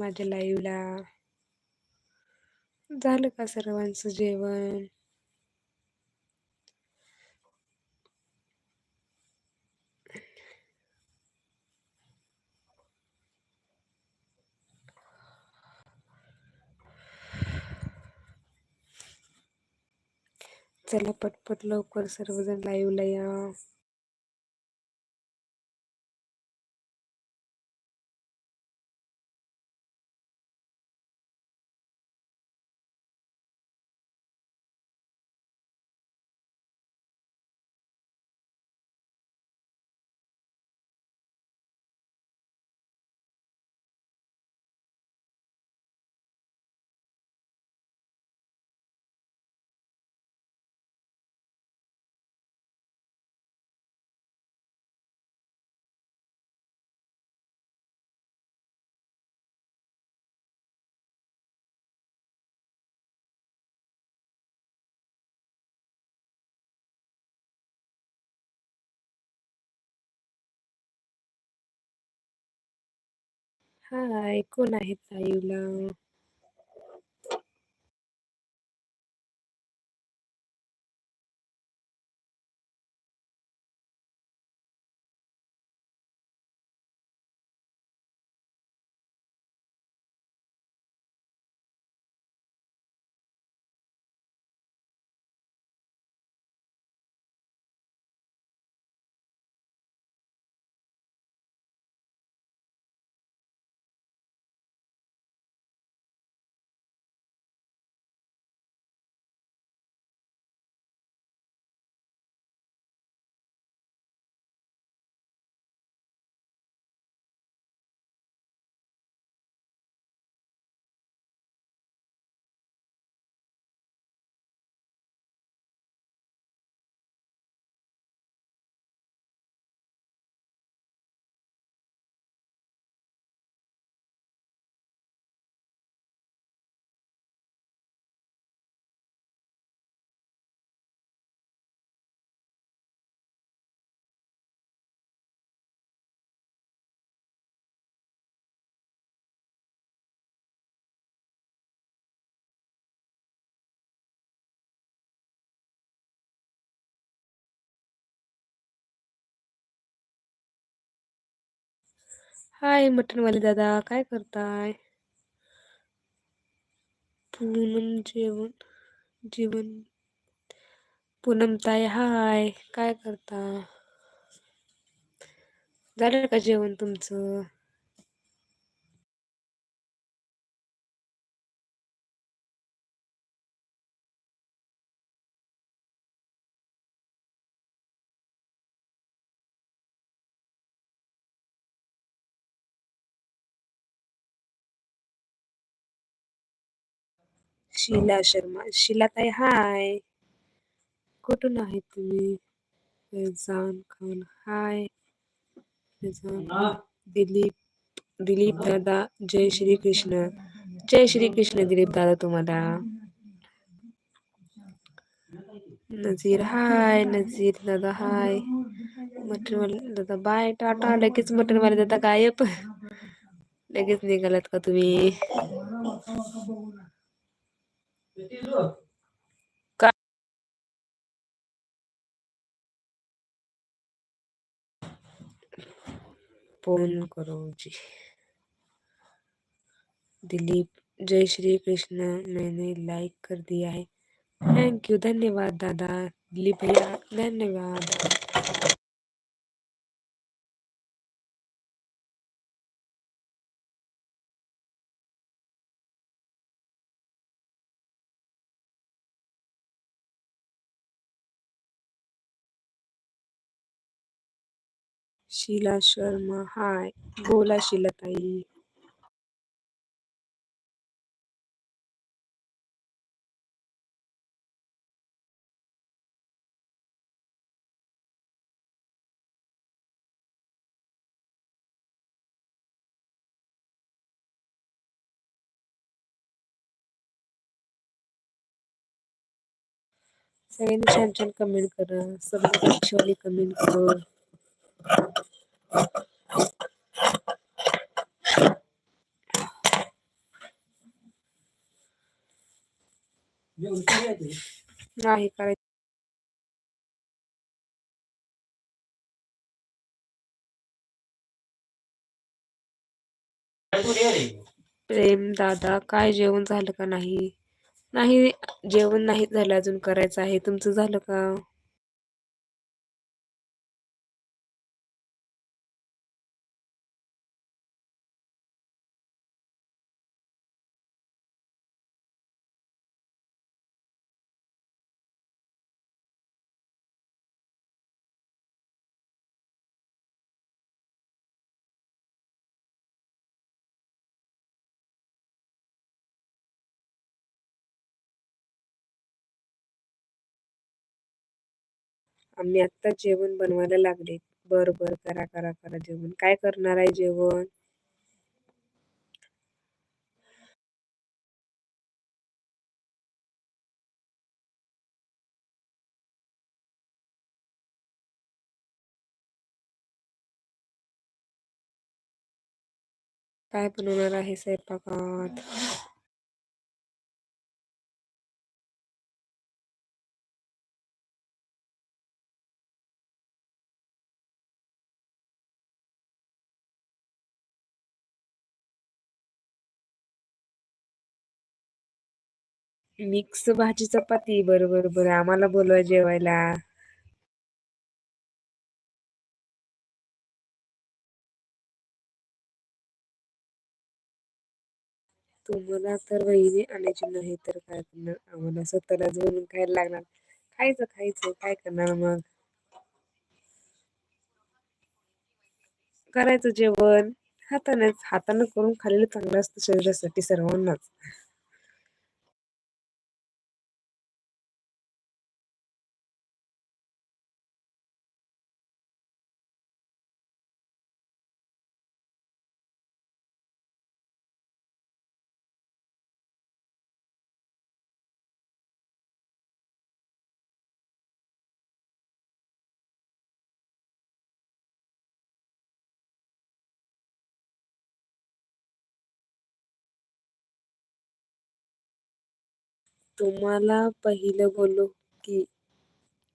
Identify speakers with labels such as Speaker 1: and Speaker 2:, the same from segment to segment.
Speaker 1: माझ्या लाईव्हला झालं का सर्वांचं जेवण? चला पटपट लवकर सर्वजण लाईव्हला या. हाय कोण आहेत लाईव्हला हाय मटनवाले दादा काय करताय? पूनम जेवण जेवण. पूनम ताई हाय काय करता? झालं का जेवण तुमचं? शीला शर्मा. शीला ताई हाय कुठून आहे तुम्ही? फैजान खान हाय फैजान दिलीप दिलीप दादा जय श्री कृष्ण. जय श्री कृष्ण दिलीप दादा तुम्हाला. नजीर हाय नजीर दादा हाय मटनवाले दादा बाय टाटा. लगेच मटनवाले दादा गायब. लगेच निघालात का तुम्ही? फ़ोन करो जी। दिलीप, जय श्री कृष्ण, मैंने लाइक कर दिया है। थैंक यू धन्यवाद दादा। दिलीप भैया, धन्यवाद। शीला शर्मा हाय. बोला शीला ताई सगळ्यांनी छान छान कमेंट करा सर्व कमेंट कर. नाही करायचं. प्रेम दादा काय जेवण झालं का नाही? नाही जेवण नाही झालं अजून करायचं आहे. तुमचं झालं का? आम्ही आत्ताच जेवण बनवायला लागले. बर बर करा करा करा जेवण. काय करणार आहे जेवण? काय बनवणार आहे स्वयंपाकात? मिक्स भाजी चपाती बरोबर बर. आम्हाला बोलवा जेवायला. तुम्हाला तर वहिनी आणायची नाही तर काय करणार? आम्हाला स्वतःलाच बनवून खायला लागणार. खायचं खायचं. काय करणार मग? करायचं जेवण. हातानेच हाताने करून खाल्लेलं चांगलं असतं शरीरासाठी सर्वांनाच. तुम्हाला पहिलं बोललो की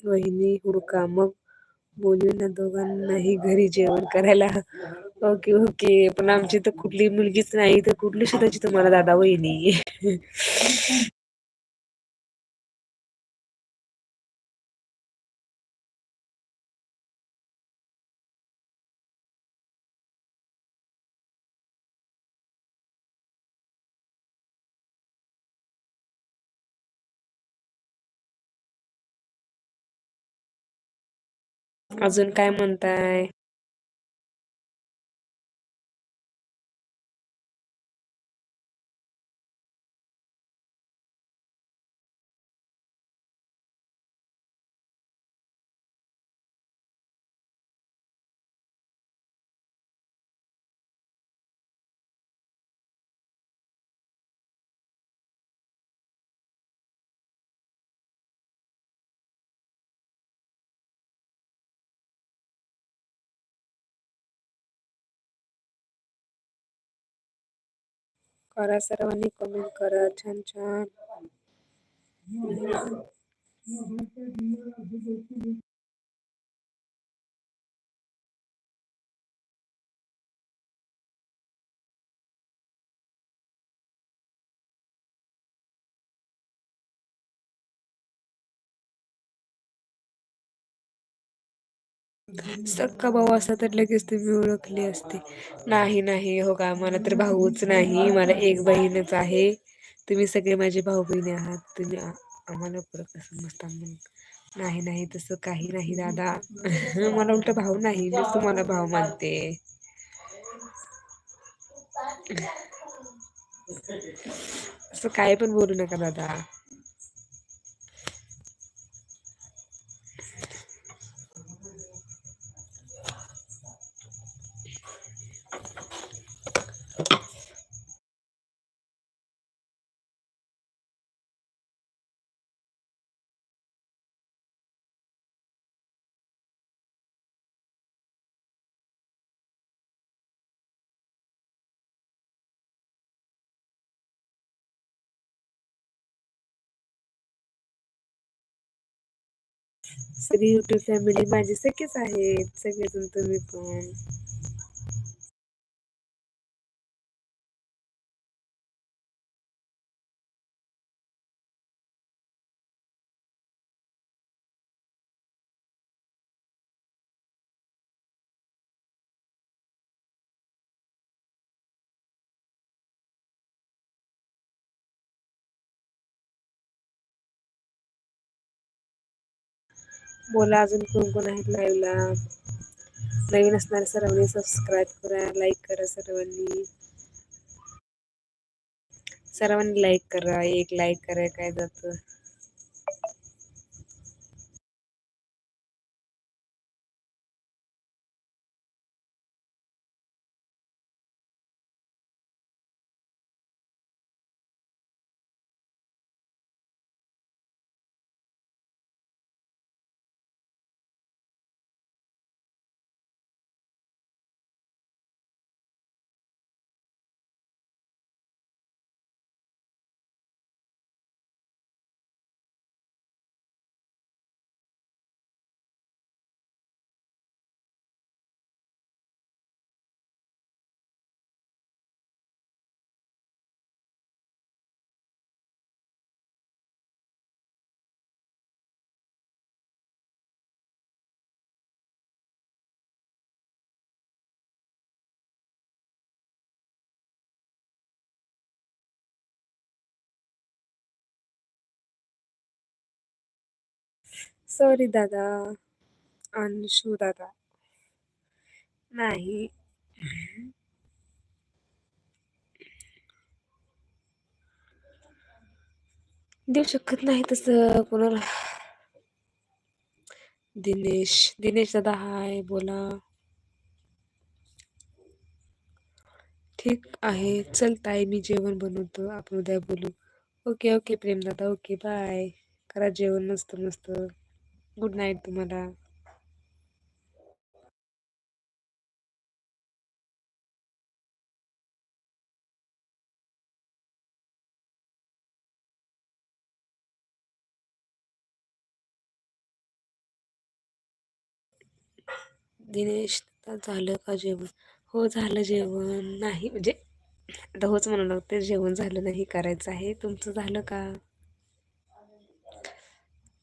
Speaker 1: वहिनी हुडका. मग बोलू ना दोघांनाही घरी जेवण करायला. Okay okay. पण आमची तर कुठली मुलगीच नाही तर कुठली शोधायची तुम्हाला दादा वहिनी अजून काय म्हणताय? करा सर्वांनी कमेंट करा. छान छान. सक्का भाऊ असता तर लगेच तुम्ही ओळखले असते. नाही नाही हो का? मला तर भाऊच नाही. मला एक बहीणच आहे. तुम्ही सगळे माझे भाऊ बहिणी आहात. तुम्ही आम्हाला फरक समजता म्हणून नाही नाही तसं काही नाही दादा. मला उलट भाऊ नाही. मी तुम्हाला भाऊ मानते. असं काय पण बोलू नका दादा. सगळी युट्यूब फॅमिली माझी सगळेच आहेत. सगळेजण तुम्ही पण. बोला अजून कोण कोण आहेत लाईव्हला नवीन असणाऱ्या सर्वांनी सबस्क्राईब करा लाईक करा सर्वांनी. सर्वांनी लाईक करा एक लाईक करा काय जातं? सॉरी दादा. अंशू दादा. नाही. देऊ शकत नाही तसं कोणाला. दिनेश. दिनेश दादा हाय बोला. ठीक आहे. चल ताई मी जेवण बनवतो. आपण उद्या बोलू. ओके ओके प्रेम दादा. ओके बाय करा जेवण मस्त मस्त. गुड नाईट तुम्हाला. दिनेश झालं का जेवण? हो झालं जेवण. नाही म्हणजे आता होच म्हणू लागते जेवण झालं नाही करायचं आहे. तुमचं झालं का?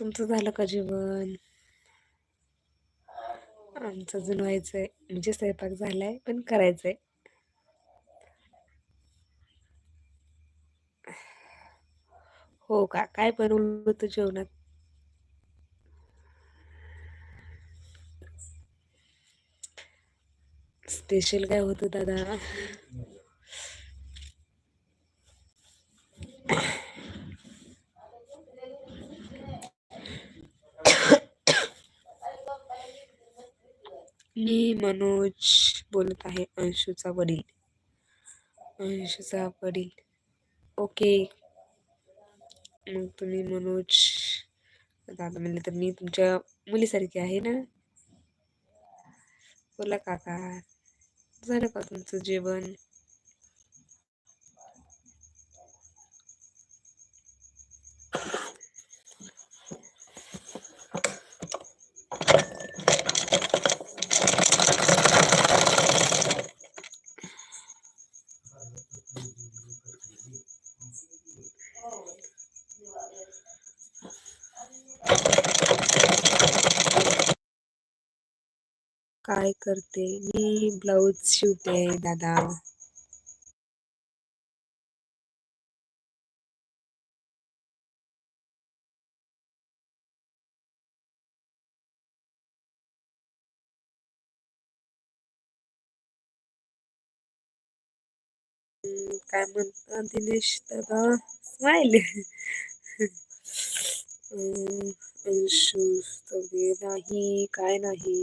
Speaker 1: तुमचं झालं का जेवण? आमचं अजून व्हायचं आहे म्हणजे स्वयंपाक झालाय पण करायचं आहे हो का? काय बनवलं होतं जेवणात? स्पेशल काय होतं दादा? मी मनोज बोलत आहे अंशूचा वडील. अंशूचा वडील. ओके. मग तुम्ही मनोज दादा म्हणले तर मी तुमच्या मुलीसारखी आहे ना? बोला काका. झालं का तुमचं जेवण? काय करते? मी ब्लाऊज शिवते दादा. हम्म, काय म्हणता दिनेश दादा? स्माइल अंशू वगैरे नाही काय नाही.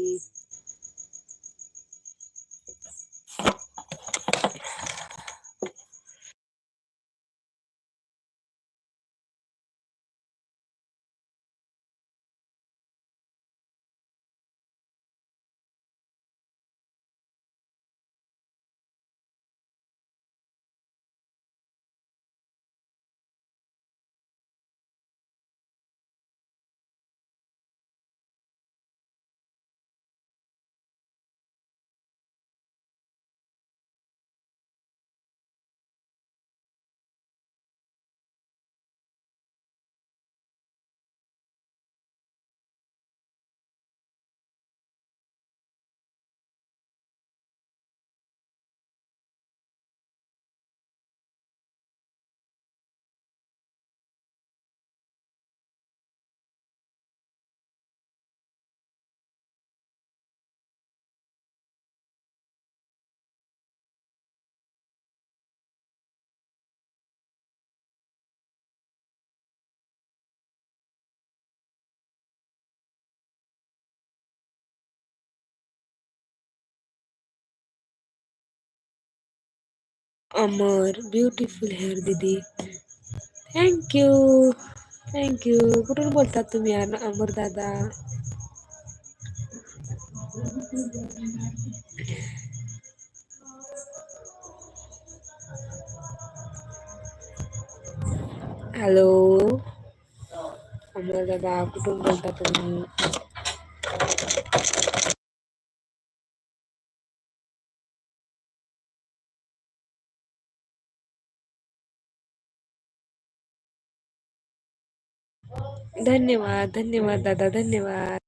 Speaker 1: अमर ब्युटिफुल हेअर दिदी थँक यू थँक यू कुठून बोलतात तुम्ही अमर दादा हॅलो अमर दादा कुठून बोलता तुम्ही धन्यवाद धन्यवाद दादा धन्यवाद.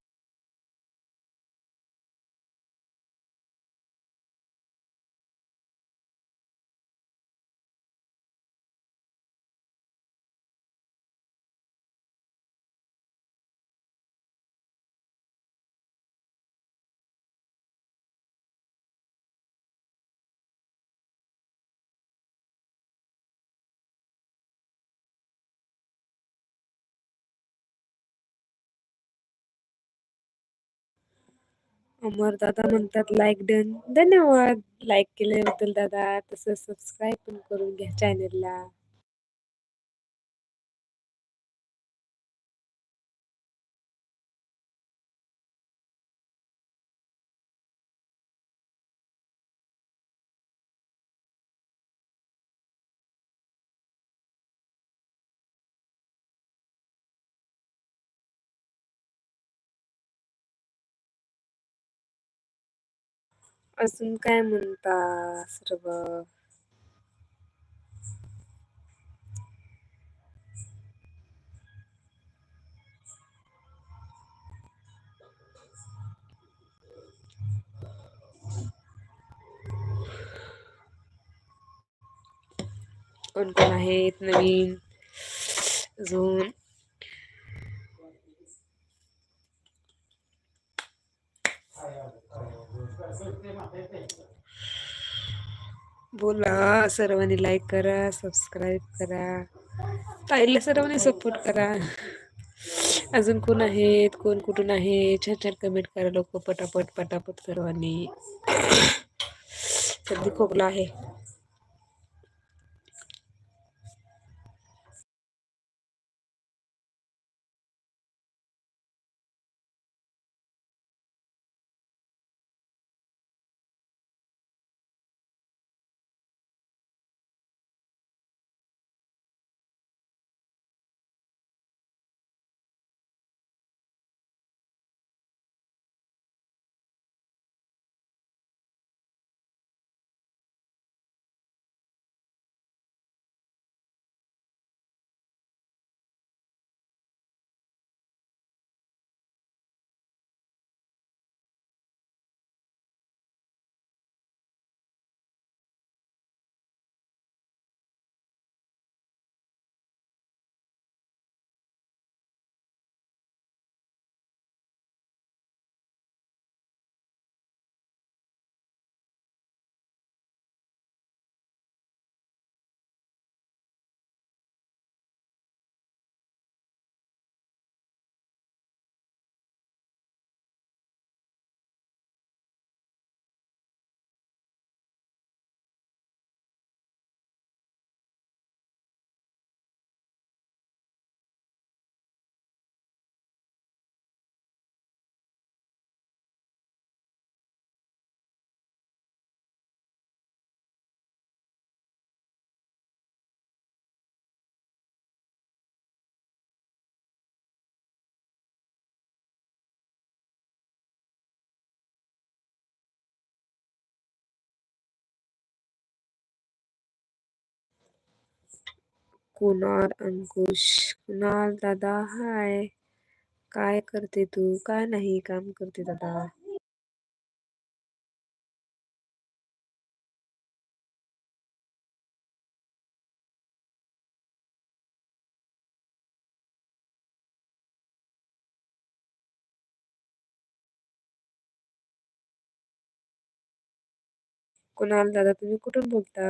Speaker 1: अमर दादा म्हणतात लाईक डन धन्यवाद. लाईक केल्याबद्दल दादा तसं सबस्क्राईब पण करून घ्या चॅनलला अजून काय म्हणता सर्व? कोण कोण आहेत नवीन? अजून? बोला सर्वांनी लाईक करा सबस्क्राईब करा. ताईला सर्वांनी सपोर्ट करा. अजून कोण आहेत कोण कुठून आहे छान छान कमेंट करा लोक पटापट पटापट सर्वांनी. सर्दी खोकला आहे. कुणाल अंकुश कुणाल दादा, हाय। काय करते तू? काय नाही, काम करते दादा. कुणाल दादा, तुम्ही कुठून बोलता?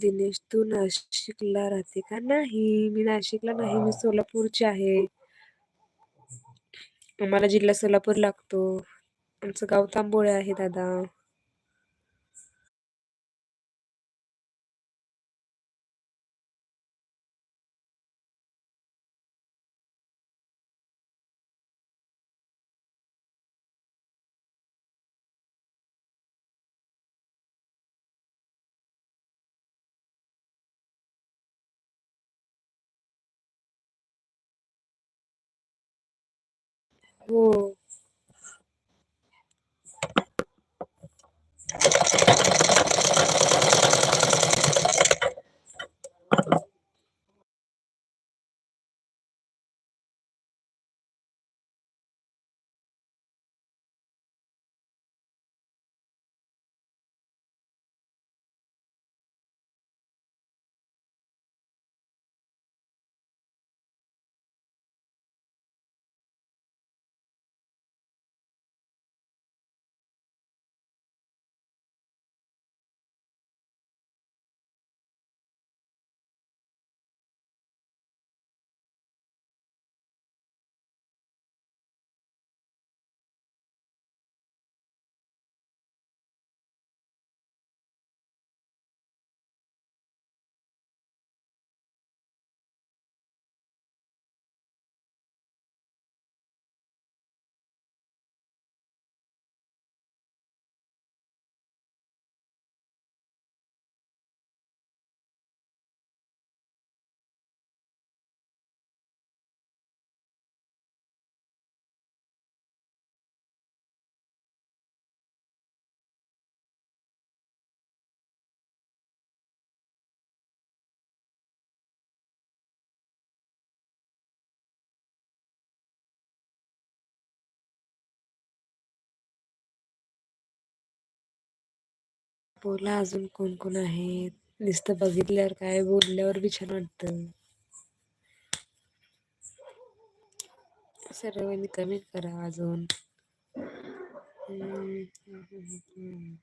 Speaker 1: दिनेश तू नाशिकला राहते का? नाही मी नाशिकला नाही मी सोलापूरची आहे. आम्हाला जिल्हा सोलापूर लागतो. आमचं गाव तांबोळे आहे दादा. हो बोला अजून कोण कोण आहेत? नुसतं बघितल्यावर काय बोलल्यावर बी छान वाटतं. सर्वांनी कमेंट करा अजून. हम्म, हम्म, हम्म, हम्म.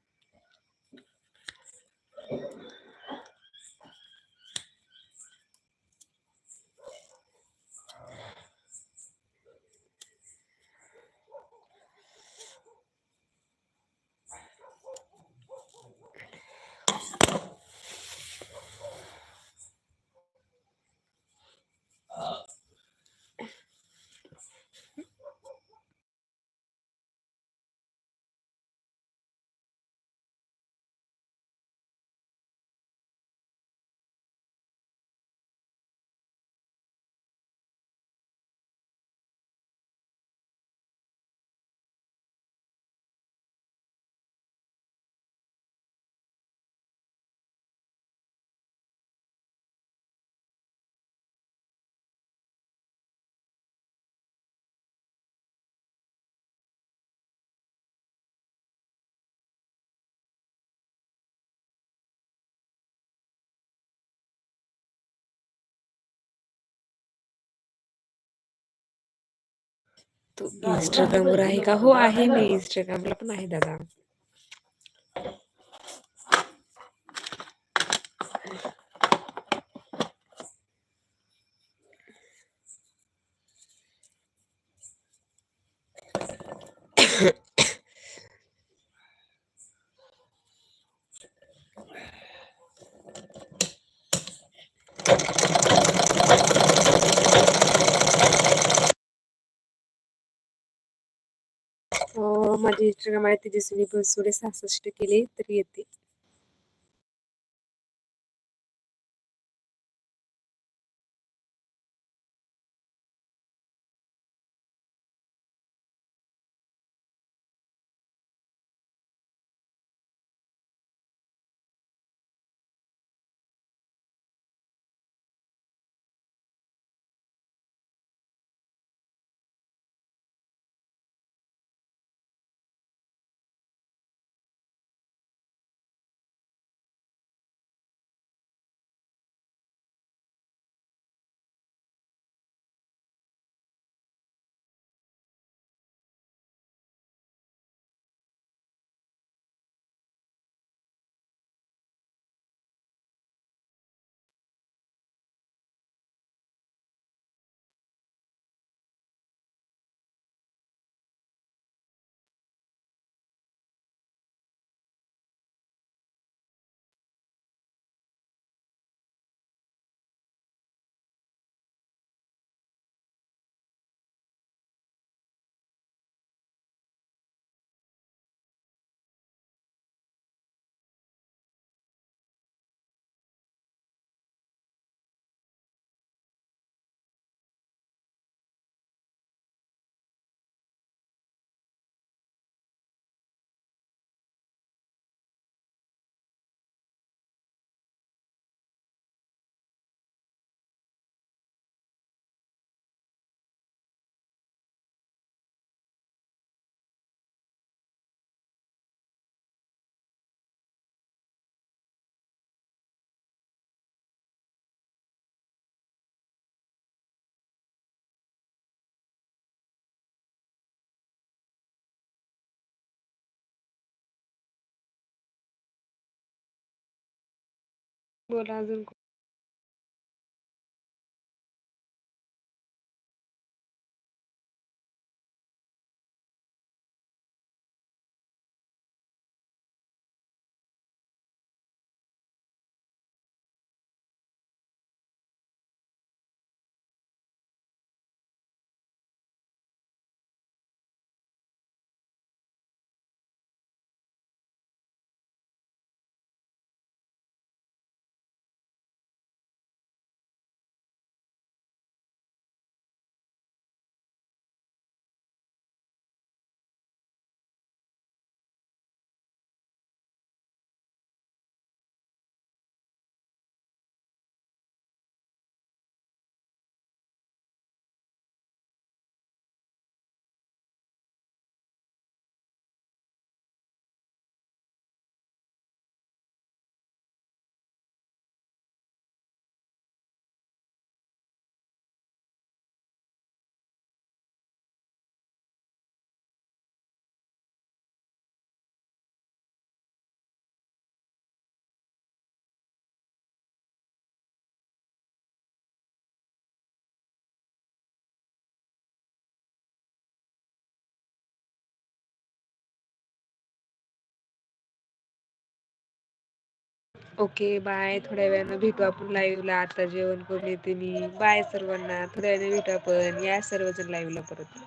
Speaker 1: तू इंस्टाग्रामवर आहे का? हो आहे मी इंस्टाग्रामला पण आहे दादा हो माझी इंस्टाग्राम आहे तेजस्विनी बनसोडे सहासष्ट केले तरी येते. बोला अजून ओके बाय. थोड्या वेळानं भेटू आपण लाईव्हला आता जेवण करून येते मी. बाय सर्वांना. थोड्या वेळानं भेटू आपण. या सर्वजण लाईव्हला परत.